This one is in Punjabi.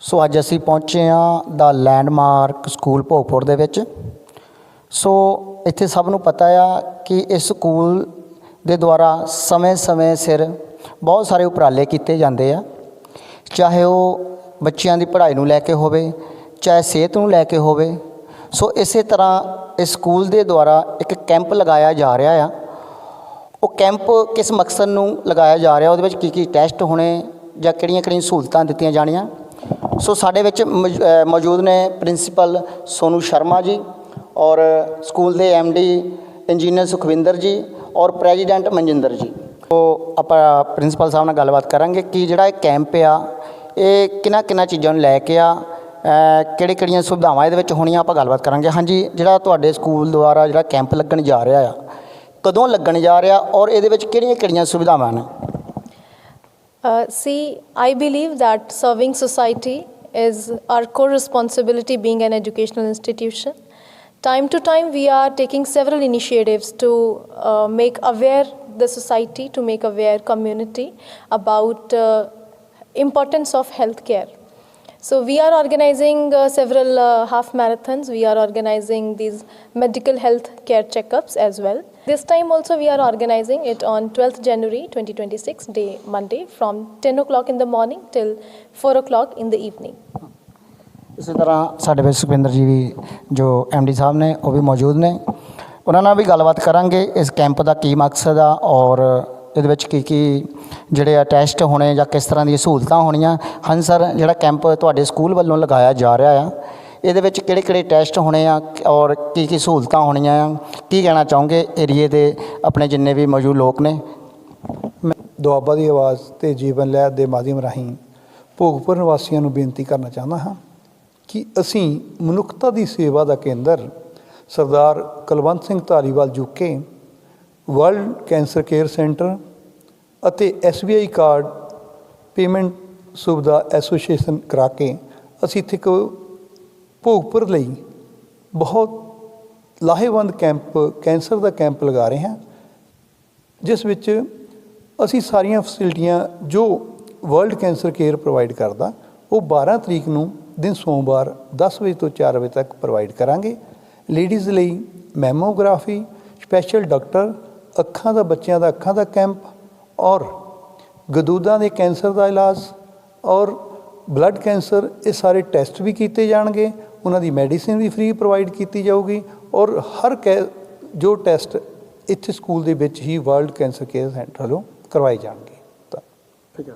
ਸੋ ਅੱਜ ਅਸੀਂ ਪਹੁੰਚੇ ਹਾਂ ਦਾ ਲੈਂਡਮਾਰਕ ਸਕੂਲ ਭੋਗਪੁਰ ਦੇ ਵਿੱਚ। ਸੋ ਇੱਥੇ ਸਭ ਨੂੰ ਪਤਾ ਆ ਕਿ ਇਸ ਸਕੂਲ ਦੇ ਦੁਆਰਾ ਸਮੇਂ-ਸਮੇਂ ਸਿਰ ਬਹੁਤ ਸਾਰੇ ਉਪਰਾਲੇ ਕੀਤੇ ਜਾਂਦੇ ਆ। ਚਾਹੇ ਉਹ ਬੱਚਿਆਂ ਦੀ ਪੜ੍ਹਾਈ ਨੂੰ ਲੈ ਕੇ ਹੋਵੇ, ਚਾਹੇ ਸਿਹਤ ਨੂੰ ਲੈ ਕੇ ਹੋਵੇ। ਸੋ ਇਸੇ ਤਰ੍ਹਾਂ ਇਸ ਸਕੂਲ ਦੇ ਦੁਆਰਾ ਇੱਕ ਕੈਂਪ ਲਗਾਇਆ ਜਾ ਰਿਹਾ ਆ। ਉਹ ਕੈਂਪ ਕਿਸ ਮਕਸਦ ਨੂੰ ਲਗਾਇਆ ਜਾ ਰਿਹਾ, ਉਹਦੇ ਵਿੱਚ ਕੀ ਕੀ ਟੈਸਟ ਹੋਣੇ ਜਾਂ ਕਿਹੜੀਆਂ ਕਿਹੜੀਆਂ ਸਹੂਲਤਾਂ ਦਿੱਤੀਆਂ ਜਾਣੀਆਂ? ਸੋ ਸਾਡੇ ਵਿੱਚ ਮੌਜ- ਮੌਜੂਦ ਨੇ ਪ੍ਰਿੰਸੀਪਲ ਸੋਨੂ ਸ਼ਰਮਾ ਜੀ ਔਰ ਸਕੂਲ ਦੇ ਡੀ ਇੰਜੀਨੀਅਰ ਸੁਖਵਿੰਦਰ ਜੀ ਔਰ ਪ੍ਰੈਜ਼ੀਡੈਂਟ ਮਨਜਿੰਦਰ ਜੀ। ਉਹ ਆਪਾਂ ਪ੍ਰਿੰਸੀਪਲ ਸਾਹਿਬ ਨਾਲ ਗੱਲਬਾਤ ਕਰਾਂਗੇ ਕਿ ਜਿਹੜਾ ਇਹ ਕੈਂਪ ਆ, ਇਹ ਕਿਹਨਾਂ ਕਿਹਨਾਂ ਚੀਜ਼ਾਂ ਨੂੰ ਲੈ ਕੇ ਆ ਕਿਹੜੀ ਕਿਹੜੀਆਂ ਸੁਵਿਧਾਵਾਂ ਇਹਦੇ ਵਿੱਚ ਹੋਣੀਆਂ ਆਪਾਂ ਗੱਲਬਾਤ ਕਰਾਂਗੇ। ਹਾਂਜੀ, ਜਿਹੜਾ ਤੁਹਾਡੇ ਸਕੂਲ ਦੁਆਰਾ ਜਿਹੜਾ ਕੈਂਪ ਲੱਗਣ ਜਾ ਰਿਹਾ ਆ, ਕਦੋਂ ਲੱਗਣ ਜਾ ਰਿਹਾ ਔਰ ਇਹਦੇ ਵਿੱਚ ਕਿਹੜੀਆਂ ਕਿਹੜੀਆਂ ਸੁਵਿਧਾਵਾਂ ਨੇ? Uh, see, I believe that serving society is our core responsibility being an educational institution. Time to time, we are taking several initiatives to uh, make aware the society, to make aware community about uh, importance of healthcare. So we are organizing uh, several uh, half marathons. We are organizing these medical health care checkups as well. This time also we are organizing it on 12th January 2026, day Monday, from 10 o'clock in the morning till 4 o'clock in the evening. ਇਸੇ ਤਰ੍ਹਾਂ ਸਾਡੇ ਵਿੱਚ ਸੁਖਵਿੰਦਰ ਜੀ ਵੀ ਜੋ ਡੀ ਸਾਹਿਬ ਨੇ ਉਹ ਵੀ ਮੌਜੂਦ ਨੇ ਉਹਨਾਂ ਨਾਲ ਵੀ ਗੱਲਬਾਤ ਕਰਾਂਗੇ ਇਸ ਕੈਂਪ ਦਾ ਕੀ ਮਕਸਦ ਆ ਔਰ ਇਹਦੇ ਵਿੱਚ ਕੀ ਕੀ ਜਿਹੜੇ ਆ ਟੈਸਟ ਹੋਣੇ ਜਾਂ ਕਿਸ ਤਰ੍ਹਾਂ ਦੀਆਂ ਸਹੂਲਤਾਂ ਹੋਣੀਆਂ। ਹਾਂ ਸਰ ਜਿਹੜਾ ਕੈਂਪ ਤੁਹਾਡੇ ਸਕੂਲ ਵੱਲੋਂ ਲਗਾਇਆ ਜਾ ਰਿਹਾ ਆ, ਇਹਦੇ ਵਿੱਚ ਕਿਹੜੇ ਕਿਹੜੇ ਟੈਸਟ ਹੋਣੇ ਆ ਔਰ ਕੀ ਕੀ ਸਹੂਲਤਾਂ ਹੋਣੀਆਂ ਆ? ਕੀ ਕਹਿਣਾ ਚਾਹੋਗੇ ਏਰੀਏ ਦੇ ਆਪਣੇ ਜਿੰਨੇ ਵੀ ਮੌਜੂਦ ਲੋਕ ਨੇ? ਦੁਆਬਾ ਦੀ ਆਵਾਜ਼ ਤੇ ਜੀਵਨ ਲਹਿਰ ਦੇ ਮਾਧਿਅਮ ਰਾਹੀਂ ਭੋਗਪੁਰ ਨਿਵਾਸੀਆਂ ਨੂੰ ਬੇਨਤੀ ਕਰਨਾ ਚਾਹੁੰਦਾ ਹਾਂ ਕਿ ਅਸੀਂ ਮਨੁੱਖਤਾ ਦੀ ਸੇਵਾ ਦਾ ਕੇਂਦਰ ਸਰਦਾਰ ਕੁਲਵੰਤ ਸਿੰਘ ਧਾਲੀਵਾਲ ਜੁਕੇ ਵਰਲਡ ਕੈਂਸਰ ਕੇਅਰ ਸੈਂਟਰ ਅਤੇ SBI ਕਾਰਡ ਪੇਮੈਂਟ ਸੁਵਿਧਾ ਐਸੋਸੀਏਸ਼ਨ ਕਰਾ ਕੇ ਅਸੀਂ ਇੱਥੇ ਇੱਕ ਭੋਗਪੁਰ ਲਈ ਬਹੁਤ ਲਾਹੇਵੰਦ ਕੈਂਪ ਕੈਂਸਰ ਦਾ ਕੈਂਪ ਲਗਾ ਰਹੇ ਹਾਂ, ਜਿਸ ਵਿੱਚ ਅਸੀਂ ਸਾਰੀਆਂ ਫੈਸਿਲਿਟੀਆਂ ਜੋ ਵਰਲਡ ਕੈਂਸਰ ਕੇਅਰ ਪ੍ਰੋਵਾਈਡ ਕਰਦਾ, ਉਹ 12 ਤਰੀਕ ਨੂੰ ਦਿਨ ਸੋਮਵਾਰ 10 ਵਜੇ ਤੋਂ 4 ਵਜੇ ਤੱਕ ਪ੍ਰੋਵਾਈਡ ਕਰਾਂਗੇ। ਲੇਡੀਜ਼ ਲਈ ਮੈਮੋਗ੍ਰਾਫੀ ਸਪੈਸ਼ਲ ਡਾਕਟਰ ਅੱਖਾਂ ਦਾ, ਬੱਚਿਆਂ ਦਾ ਅੱਖਾਂ ਦਾ ਕੈਂਪ ਔਰ ਗਦੂਦਾਂ ਦੇ ਕੈਂਸਰ ਦਾ ਇਲਾਜ ਔਰ ਬਲੱਡ ਕੈਂਸਰ ਇਹ ਸਾਰੇ ਟੈਸਟ ਵੀ ਕੀਤੇ ਜਾਣਗੇ ਉਹਨਾਂ ਦੀ ਮੈਡੀਸਿਨ ਵੀ ਫ੍ਰੀ ਪ੍ਰੋਵਾਈਡ ਕੀਤੀ ਜਾਊਗੀ ਔਰ ਹਰ ਜੋ ਟੈਸਟ ਇੱਥੇ ਸਕੂਲ ਦੇ ਵਿੱਚ ਹੀ ਵਰਲਡ ਕੈਂਸਰ ਕੇਅਰ ਸੈਂਟਰ ਵੱਲੋਂ ਕਰਵਾਏ ਜਾਣਗੇ। ਤਾਂ ਠੀਕ ਹੈ।